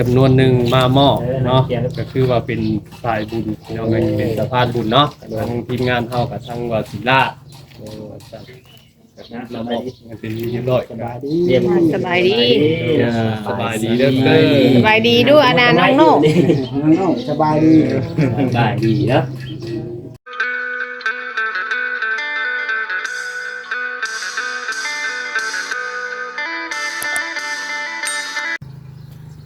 จำนวนหนึ่งมามอบเนาะก็คือว่าเป็นสายบุญพี่น้องก็เป็นสะพานบุญเนาะทางทีมงานเฮากับทางวาศิลาโอ้จัดมามอบกันเป็นที่เรียบร้อยสบายดีเรียนสบายดีสบายดีเด้อเด้อสบายดีด้วยอานาน้องโน่น้องๆสบายดีสบายดีเนาะ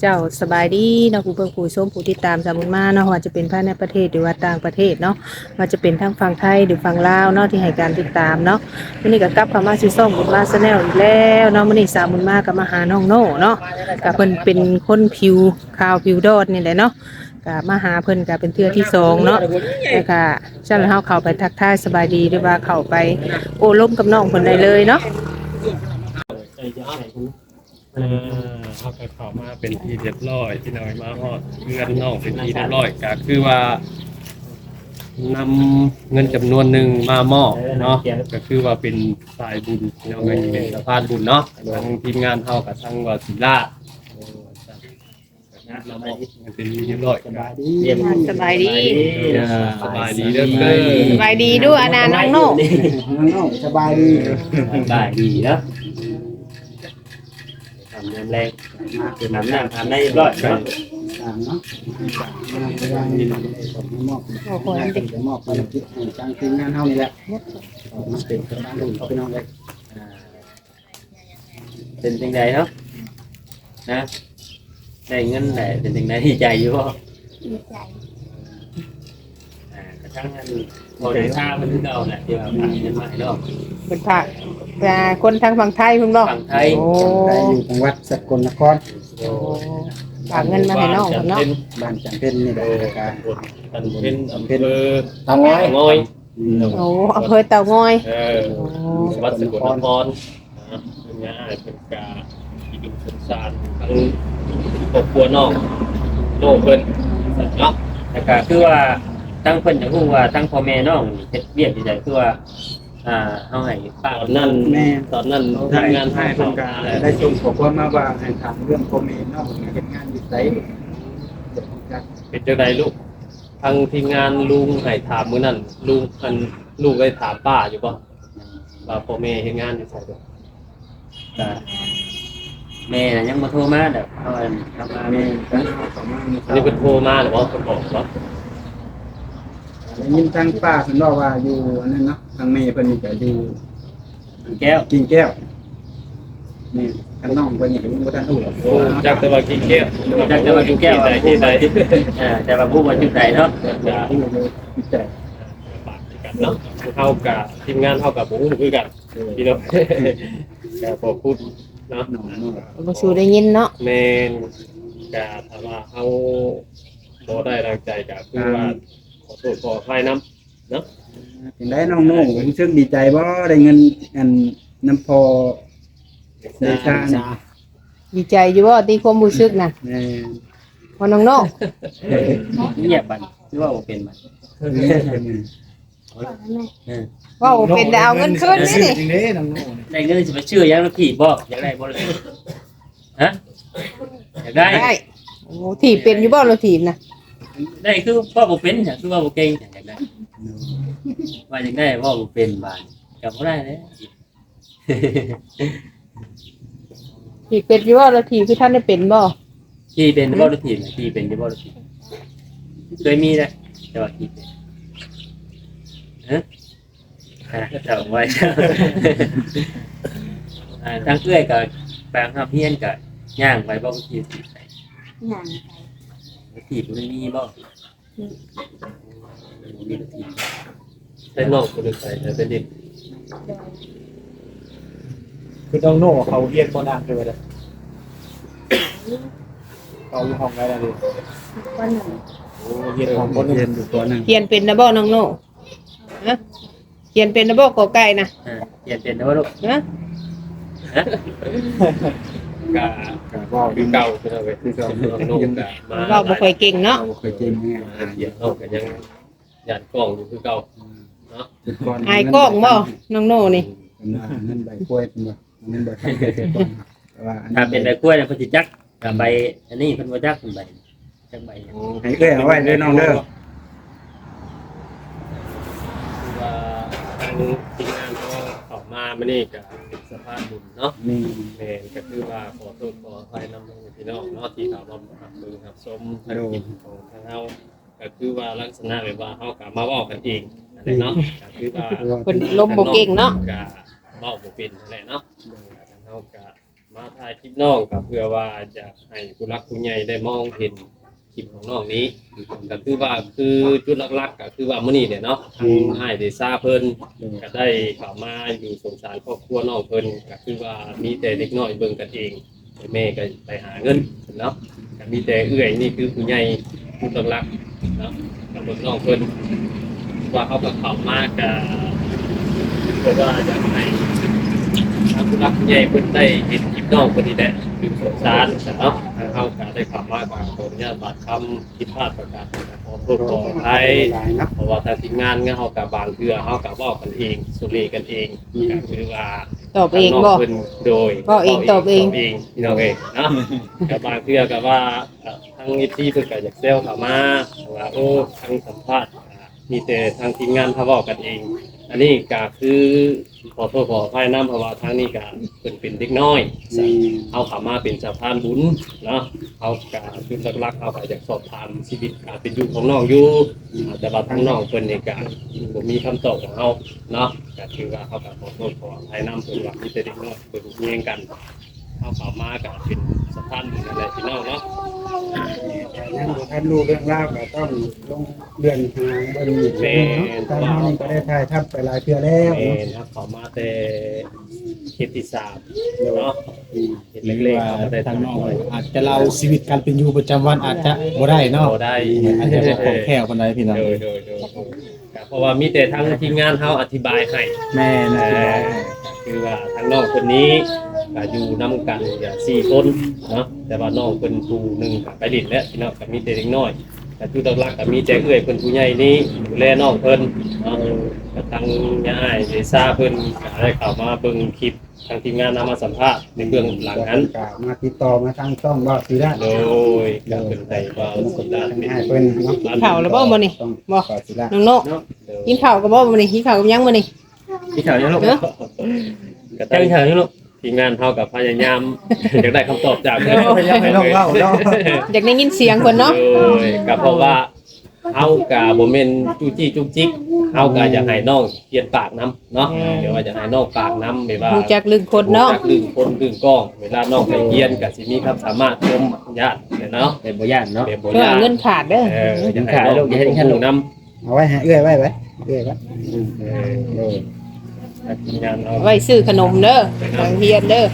เจ้าสบายดีเนาะผู้เบิ่งผู้ชมผู้ติดตามสามุนมาเนาะว่าจะเป็นภายในประเทศหรือว่าต่างประเทศเนาะว่าจะเป็นทั้งฝั่งไทยหรือฝั่งลาวเนาะที่ให้การติดตามเนาะมื้อนี้ก็กลับเข้ามาสู่ช่องบุญมาแนลอีกแล้วเนาะมื้อนี้สามุนมาก็มาหาน้องโน่เนาะก็เพิ่นเป็นคนผิวขาวผิวดอดนี่แหละเนาะก็มาหาเพิ่นก็เป็นเทือที่สองเนาะแล้วก็ฉันเฮาเข้าไปทักทายสบายดีหรือว่าเข้าไปโอ้ล้มกับน้องเพิ่นได้เลยเนาะ ออเฮาก็เข้ามาเป็นที่เรียบร้อยที่น้อยมาฮอดเพื่อนน้องเป็นที่เรียบร้อยก็คือว่านำเงินจำนวนหนึ่งมามอบเนาะก็คือว่าเป็นสายบุญพี่น้องก็เป็นสะพานบุญเนาะทางทีมงานเฮากับทางวาศิลาโอ้จัดมามอบกันเป็นที่เรียบร้อยสบายดีเรียนสบายดีสบายดีเด้อเด้อสบายดีด้วยอานาน้องโน่น้องๆสบายดีสบายดีเนาะทำ น้ำแรงคือน้ำน้ำทำได้เรียบร้อยนะตามเนาะกำลังเวลานี้ผมมอบจะมอบภารกิจให้ทางทีมงานเฮานี่แหละมาเป็นสะพานบุญพี่น้องเลยเป็นจังไดเนาะนะได้เงินได้เป็นจังไดดีใจอยู่บ่ดีใจอ่ากระทั่งอันพอได้ทราบมันคือเก่าแหละที่ว่าผ่านเงินมาให้รอบเป็นผัก แต่คนทางฝั่งไทยคุณบอกฝั่งไทย โอ้ใครอยู่จังหวัดสกลนครโอ้ฝากเงินมาให้น้องผมเนาะบ้านจันเพ็ญนี่แหละการอันเป็นอำเภอตาง้อยงอยโอ้อำเภอเต่างอยเออโอ้วัดสกลนครนะเป็นงานเป็นกาที่ดูสงสารทั้งครอบครัวน้องโลกเพิ่นเนาะแต่ก็คือว่าทั้งเพิ่นจะรู้ว่าทั้งพ่อแม่น้องเฮ็ดเวียกที่ใดคือว่า อ่าเฮาให้ป้าตอนนั้นตอนนั้นทำงานให้ให้เพิ่เพิ่นนก็ก็ได้ส่งขอความมาว่าให้ถามเรื่องโคเมนเนาะเฮ็ดงานอยู่ไสเป็นจังไดลูกทางทีมงานลุงให้ถามมื้อนั้นลุงอันลูกได้ถามป้าอยู่บ่ว่าพ่อแม่เฮ็ดงานอยู่ไสบ่ก็แม่น่ะยังบ่โทรมาดอกเฮาอันทำมาแม่แม่ก็เข้ามาอันนี้เพิ่นโทรมาหรือว่าเพิ่นบอกว่า ได้ยินทางป้าเพิ่นบอกว่าอยู่อันนั้นเนาะทางแม่เพิ่นนี่ก็อยู่แก้วกิ่งแก้วนี่ทางน้องเพิ่นนี่ก็ยังบ่ทันรู้หรอกโอ้จักแต่ว่ากินแก้วจักแต่ว่ากินแก้ว ที่ใดที่ใดอ่าแต่ว่าผู้ว่าจุดใดเนาะจะที่เลยจิตใจปากกันเนาะเท่ากับทีมงานเท่ากับผมคือกันพี่น้องแกพอพูดเนาะน้องน้องบ่ชูได้ยินเนาะเมนกาถ้าว่าเขาบ่ได้รังใจก็คือว่าข อโทษขออภัยน้ำเนาะเป็นได้น้องน้องรู้สึกดีใจบ่ได้เงินอันน้ำพอได้ชานี่ดีใจอยู่บ่ที่ความรู้สึกน่ะแม่ว่าน้องโน่เงียบบัดหรือว่าบ่เป็นบัดก่อนนะแม่ว่าบ่เป็นได้เอาเงินคืนนี่นี่จริงเด้น้องน้องได้เงินสิไปชื่อยังแล้วผีบ่อยากได้บ่เลยฮะอยากได้ได้โอ้ถีบเป็นอยู่บ่เราถีบน่ะ ได้คือพ่อบ่เป็นจ้ะคือว่าบ่เก่งจ้ะอยากได้ว่าอยากได้พ่อบ่เป็นบาดก็บ่ได้เลยถีบเป็นอยู่บ่เราถีบคือท่านได้เป็นบ่ขี่เป็นบ่รถถีบขี่เป็นบ่รถถีบเคยมีนะแต่ว่าขี่เป็นฮะอ่าจำไว้อ่าทั้งเอื้อยกับแปลงทับเพี้ยนกับย่างไปบ่ก็ขี่ถีบไป หนังไปถีบมันมีบ่มีรถถีบใช้นอกคนอื่นใส่แต่เป็นเด็กคือน้องโน่เขาเรียนบ่นานเลยเด้อเขาอยู่ห้องได้แล้วดิก็หนึ่งโอ้เรียนห้องคนเรียนอยู่ตัวนึงเขียนเป็นนะบ่น้องโน่ฮะเขียนเป็นนะบ่กอไก่น่ะอ่าเปลี่ยนเป็นนะว่าลูกฮะ ฮะกาก็ว่าคือเก่าคือเอาไว้คือเก่าน้องกามาเราบ่ค่อยเก่งเนาะเราเคยเจอแม่มาเสียงน้องก็ยังยันกล้องอยู่คือเก่าเนาะอายกล้องบ่น้องโน่นี่เงินใบกล้วยเป็นบ่เงินใบกล้วยแต่ว่าอันถ้าเป็นแต่กล้วยเนี่ยเพิ่นสิจักกับใบอันนี้เพิ่นบ่จักเป็นใบจักใบหยังให้เอ้ยเอาไว้เลยน้องเด้อคือว่าทางทีมงานเขาออกมามื่อนี้ก็เป็นสะพานบุญเนาะนี่ แม่นก็คือว่าขอโทษขออภัยนำพี่น้องเนาะที่เขามาหับมือหับสมภารกิจของทางเฮาก็คือว่าลักษณะแบบว่าเฮากะมาเว้ากันเองนั่นแหละเนาะก็คือว่า เพิ่นลมบ่เก่งเนาะกะเว้าบ่เป็นนั่นแหละเนาะทางเฮากะมาถ่ายคลิปน้องก็เพื่อว่าจะให้ผู้รักผู้ใหญ่ได้มองเห็น คลิปของน้องนี้ก็คือว่าคือจุดหลักๆก็คือว่ามื้อนี้เนี่ยเนาะทางอ้ายได้ทราบเพิ่นก็ได้เข้ามาอยู่สงสารครอบครัวน้องเพิ่นก็คือว่ามีแต่เด็กน้อยเบิ่งกันเองแม่ก็ไปหาเงินเนาะก็มีแต่เอื้อยนี่คือผู้ใหญ่ผู้ต้องรักเนาะกับเบิ่งน้องเพิ่นว่าเขาก็เข้ามาก็เพราะว่าอยากให้ทางผู้รักผู้ใหญ่เพิ่นได้เห็นคลิปน้องเพิ่นนี่แหละคือสงสารเนาะทางเขาก็ ได้เข้ามาก็ขออนุญาตบาดคำผิดพลาดประการขอโทษขออภัยหลายนะเพราะว่าทางทีมงานเนี่ยเขากับบางเทือเขากับบอกกันเอง สุรีกันเองก็คือว่าตอบเองบ่ทาน้พิ่นโดยบอกเองตอบเองตอบเองพี่น้องเองเนาะกับบางเทือกับว่าเอ่อทางนิตี้เพิ่นก็อยากเซลเข้ามาว่าโอ้ทางสัมภาษณ์อ่ามีแต่ทางทีมงานเขาบอกกันเอง อันนี้ก็คือขอโทษขออภัยน้ำเพราะว่าทางนี้ก็เป็นเป็นเด็กน้อยนี่เอาขามาเป็นสะพานบุญเนาะเอาการจุดหลักๆเอาไปจากสอบถามชีวิตการเป็นอยู่ของน้องอยู่อ่าแต่ว่าทั้งน้องเพิ่นในการผมมีคำตอบของเขาเนาะก็คือว่าเขาก็ขอโทษขออภัยน้ำเพิ่นว่ามีแต่เด็กน้อยเพิ่นเงียงกัน เอาขามาก็เป็นสะพานบุญอะไรพี่น้องเนาะแต่ยังบ่ทันรู้เรื่องราวก็ต้องลงเดือนทางเบิ่งอีกเนาะทางเรานี่ก็ได้ถ่ายทำไปหลายเทื่อแล้วเอเนาะอครับเขามาแต่เขตที่สามเนาะอืมเขตเล็กๆเขามาได้ทาทางงนน้ออกงอาจจะเล่าชีวิตการเป็นอยู่ประจำวันอาจจะบ่ได้เนาะเขาได้อาจจะบ่คล่องแคล่วปานใดพี่น้องโดยโดยโดยครับเพราะว่ามีแต่ทางทีมงานเขาอธิบายให้ แม่นะเอ่อคือว่าทางน้องคนนี้ ก็อยู่นํกันอย่างสี่คนเนาะแต่ว่าน้องเพิ่นผู้หนึ่งก็ไปดินแล้วพี่น้องก็มีแต่เด็กน้อยแต่จุดหลักๆก็มีแต่เอื้อยเพิ่นผู้ใหญ่นี้ดูแลน้องเพิ่นเนาะก็ทางย่าอ้ายเดซ่าเพิ่นก็ได้เข้ามาเบิ่งคลิปทางทีมงานนำมาสัมภาษณ์ในเบื้องหลังนั้น ก็มาติดต่อมาทางช่องบ่าวสีได้โดยก็เป็นไปว่าสุดาเป็นให้เพิ่นเนาะกินข้าวแล้วบ่มื้อนี้ต้องบ่ บ่าวสีได้น้องโนเนาะกินข้าวกับบ่มื้อนี้กินข้าวกับหยังมื้อนี้พี่เขายังลูกเนาะก็จัตั้งงเถอะยังลูก ทีมงานเท่ากับพยายาม อยากได้คำตอบจากเดี๋ยวให้น้องเล่าเนาะอยากได้ยินเสียงเพิ่นเนาะโอ้ยก็เพราะว่าเฮากับบ่แม่นจู้จี้จุกจิกเฮาก็อยากให้น้องเปลี่ยนปากน้ำเนาะเดี๋ยวว่าจะให้น้องปากน้ำแบบว่ารู้จักลึกคนเนาะรู้จักลืมคนลืมกล้อง เวลาน้องไปเรียนก็สิมีความสามารถชมญาติเนาะเป็นบ่ย่านเนาะเป็นบ่เพื่อยากเงินขาดเด้อเอออยากให้น้องอย่าให้ลูกอย่าให้ลูกน้เอาไว้ให้เอื้อยไว้ไว้เอื้อยไว้อืมำเออ เออทีมงานเอาไว้ซื้อขนมเด้อทางเฮียนเด้อ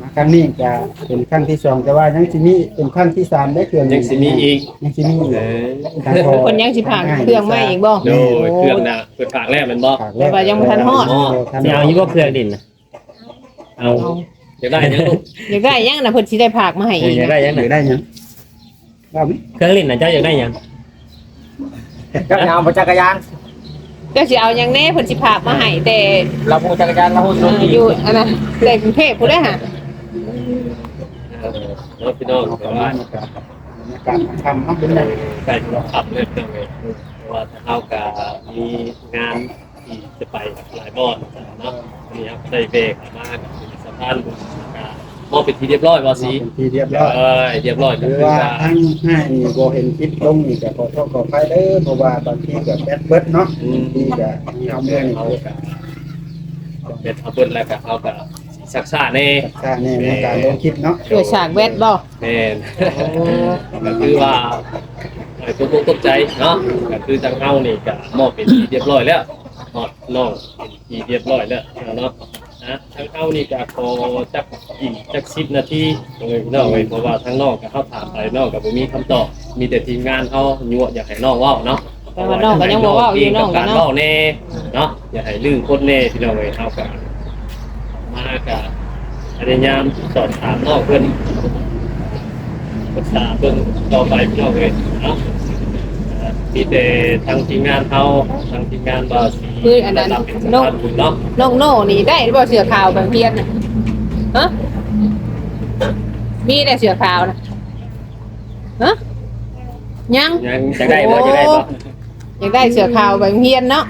มาครั้งนี้จะเป็นครั้งที่สองแต่ว่ายังสิมีเป็นครั้งที่สามได้เครื่องยังสิมีอีกยังสิมีอีกเออทางพอคนยังสิผ่านเครื่องมาอีกบ่โดยเครื่องน่ะเปิดปากแรกแมันบ่ฝากแต่ว่ายังบ่ทันฮอดสิเอาอยู่บ่เครื่องดินน่ะเอาเอาอยากได้ยังลูกอยากได้หยังน่ะเพิ่นสิได้ผากมาให้เออีอกอยากนะได้ยังหรือน่ะได้ยังว่าไหมเครื่องเล่นน่ะเจ้าอยากได้ยังจักรยานบ่จักรยานเจ้าสิเอาหยังแน่เพิ่นสิผากมาให้แต่เราบ่จักรยานเราบ่เอ่ออยู่อันนั้นแต่กรุงเทพพุ่นเด้อหะเนาะพี่น้องเอาปแต่ระมาว่าณนี้ครับบรรยากาศทำเนาะเป็นไงใกล้จะขับเรื่อยๆเลยเพราะว่าถ้าเฮากับมีงานที่จะไปหลายบอนเนาะนี่ครับใส่เบรกมากับสะพานบุญกับ มอบเป็นที่เรียบร้อยบ่สิเป็นที่เรียบเรียร้บอยร้อยเรียบร้อยหก็รือคือว่าว่าทั้งให้นี่บ่เห็นคลิปลงนี่ก็ขอโทษขออภัยเด้อเพราะว่าบางทีก็แบตเบิดเนาะอืมที่ก็ทำเรื่องเฮานี้กับเป็นเอาเบิ่นแล้วก็เฮากับซักซ่าแน่สร้างแน่ในการลงคลิปเนาะช่วยฉากแวดบ่แม่น ก็คือว่าไอ้ตัวตกใจเนาะก็คือทางเฮานี่ก็มอบเป็นที่เรียบร้อยแล้วฮอดน้องเป็นที่เรียบร้อยแล้วเนาะ นะทางเข้านี่ก็ขอจักอีกจักสิบนาทีตรงนี้พี่น้องเว้ยเพราะว่าทางนอกก็เข้าถามไปนอกก็บ่มีคำตอบ มีแต่ทีมงานเขายั่วอยากให้น้องเว้าเนาะแต่ว่าน้องก็ยังบ่เว้าอยู่น้องก็การเนาะ เว้าแน่เนาะอย่าให้ลืมคนแน่พี่น้องเว้ยเฮาก็มาก็พยายามสอบถามน้องเพิ่นปรึกษาเพิ่นต่อไปพี่น้องเว้ยเนาะเอ่อมีแต่ทางทีมงานเขาทางทีมงานบาสี คืออันนั้นระดับเป็นสน้องถานบุญเนาะน้องโน่นี่ได้บ่เสื้อขาวแบบเพียนน่ะฮะมีแต่เสือขาวนะฮะยังยังจะได้บ่จะได้บ่อยากได้เสือขาวไปโรงเรียนเนาะ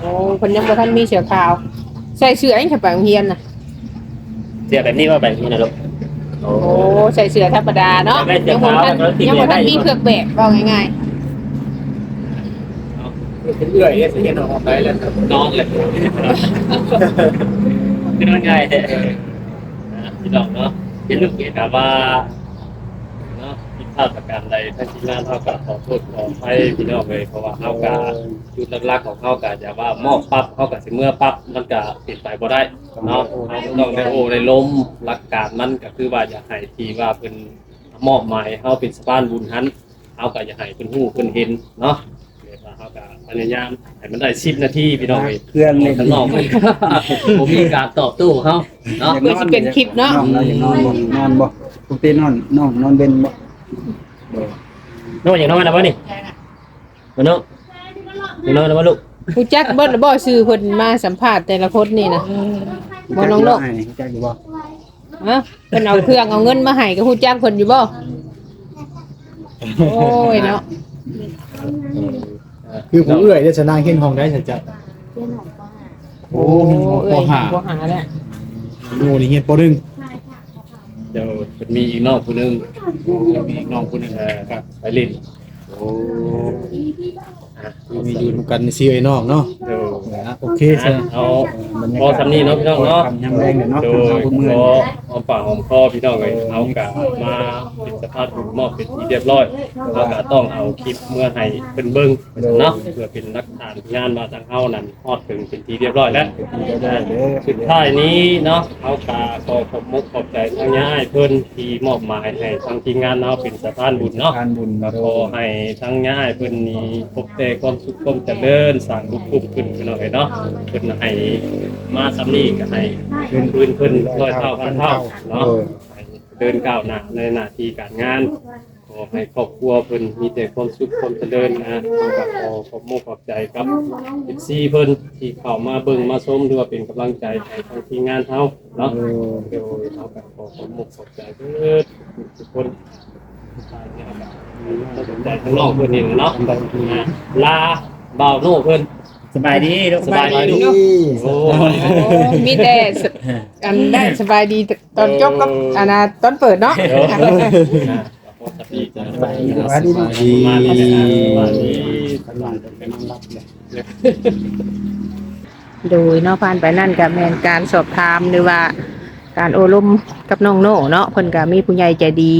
โอ้คนยังบ่ทันมีเสือขาว ใส่เสื้อยังจะไปโรงเรียนน่ะเสียแบบนี้ว่าแบบนี้นะลูกโอ้โอ้ใส่เสื้อธรรมดาเนาะได้เสื้ยัองบ่ทันขาวแล้วที่ยังบ่ทันได้มีเครื่องแบบว่าง่าย เป็นเอื้อยเฮ็ดให้เห็นออกไปแล้วนอนเลยพี่น้องใหญ่พี่น้องเนาะเป็นลูกเกดถามว่าเนาะผิดพลาดประการใดถ้านที่มงานเท่ากับขอโทษขอให้พี่น้องเลยเพราะว่าเท่ากับจุดหลักๆของเขากับอย่าว่ามอบปั๊บเขากับสิเมื่อปั๊บมันก็ปิดไปบ่ได้เนาะต้องได้โอ้ได้ล้มหลักการมันก็คือว่าอย่าให้ทีว่าเป็นมอบหมายเขาเป็นสะพานบุญหันเขาก็อย่าให้เป็นหู้เป็นเห็นเนาะ เดี๋ยวเขาก็พยายามให้มันได้10นาทีพี่น้องเลยเครื่องในเล่นข้างนอกมันผมมีการตอบโต้เขาเนาะ เพื่อสิเป็นคลิปเนาะนอนแล้วยังนอนบ่นอนบ่ปกตินอนนอนนอนเป็นบ่น้องอย่างน้อยนะบ่นี่มาน้องอย่างน้อยนะบ่ลูกผู้จักเบิดแล้วบ่ชื่อเพิ่นมาสัมภาษณ์แต่ละคนนี่นะ บ่น้องโลกให้รู้จักอยู่บ่ฮะเพิ่นเอาเครื่องเอาเงินมาให้กับผู้จักเพิ่นอยู่บ่ โอ้ยเนาะ คือผมเอื้อยได้ชนะเฮ็ดห้องได้สัจจะเพื่อนของป้าโอ้เฮ็ดห้องเอ้ปยห้าบ่หาแล้วโอ้นี่เฮ็ดปหนึ่งเดี๋ยวมันมีอีกนอกคนนึงมีอีกนอกคนนึงเออครับไปเล่นโอ้คือมีอยู่นำกันซีไอ้น้องเนาะเดี๋ยวนะโอเคซะเอา พอสำนีเนาะพี่น้องเนาะยำแรงเด้อเนาะโดทางยเฮาบ่เมื่อยพอเอาปากหอมคอพี่น้องเลยเอากะมาเป็น สภาพถูกมอบเป็นที่เรียบร้อยเอากะต้องเอาคลิปเมื่อให้เป็นเบิ้งเนาะเพื่อเป็นหลักฐานงานมาทางเฮานั้นฮอดถึงเป็นที่เรียบร้อยแล้วได้เด้อสุดท้ายนี้เนาะเอากาขอขอบมุกขอบใจทางย้ายเพิ่นที่มอบหมายให้ทางทีมงานเนาะเป็นสะพานบุญเนาะทานบุญก็ขอให้ทั้งย้ายเพิ่นมีพบแต่ความสุขความเจริญสร้างบุญคุ้มขึ้นพี่น้องเอ้ยเนาะเพิ่นให้มาสำนี้ก็ให้เพิ่นพื้นเพิ่นร้อยเท่าพันเท่าเนาะให้ เดินก้าวหน้าในหน้าที่การงาน ขอให้ครอบครัวเพิ่นมีแต่ความสุขความเจริญนะก็ขอขอบมุกขอบใจกับ14เพิ่นที่เข้ามาเบิ่งมาชมหรือว่าเป็นกำลังใจให้ทางทีมงานเฮาเนาะเดี๋ยวเราแบบขอขอบมุกขอบใจเพื่อนทุกคนเราสนใจทั้งนอกเพื่อนนี่เนาะลาบ่าวโน่เพื่อน สบายดีลูกสบายดีเนาะ โอ้โอ้มีแต่สอันได้สบายดีตอนจบกับอันน่ะตอนเปิดเนาะเดี๋ยวนะขอสวัสดีจ้ะสบายดีสวัสดีมาดีมาดีกำลังจะเป็นรับเลยโดยเนาะผ่านไปนั่นกับแมนการสอบถามหรือว่า การโอลมกับน้องโน่เนาะเพิ่นก็มีผู้ใหญ่ใจดี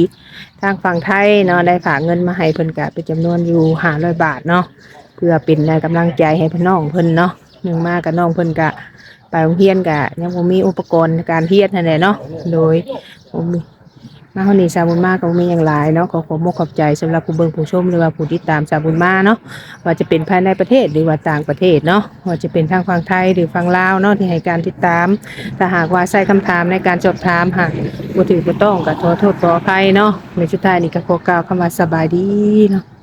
ทางฝั่งไทยเนาะได้ฝากเงินมาให้เพิ่นก็เป็นจำนวนอยู่500บาทเนาะ เพื่อเป็นกำลังใจให้พี่น้องเพิ่นเนาะหนึ่งมากกับน้องเพิ่นก็ไปโรงเรียนก็ยังบ่มีอุปกรณ์การเรียนนั่นแหละเนาะโดยบ่มีมาเฮานี่สาบุญมากก็มีอย่างหลายเนาะขอขอบมกขอบใจสำหรับผู้เบิ่งผู้ชมหรือว่าผู้ติดตามสาบุญมาเนาะว่าจะเป็นภายในประเทศหรือว่าต่างประเทศเนาะว่าจะเป็นทางฝั่งไทยหรือฝั่งลาวเนาะที่ให้การติดตามถ้าหากว่าใส่คำถามในการสอบถามหากบ่ถือบ่ต้องก็ขอโทษขออภัยเนาะในสุดท้ายนี่ก็ขอกล่าวคำว่าสบายดีเนาะ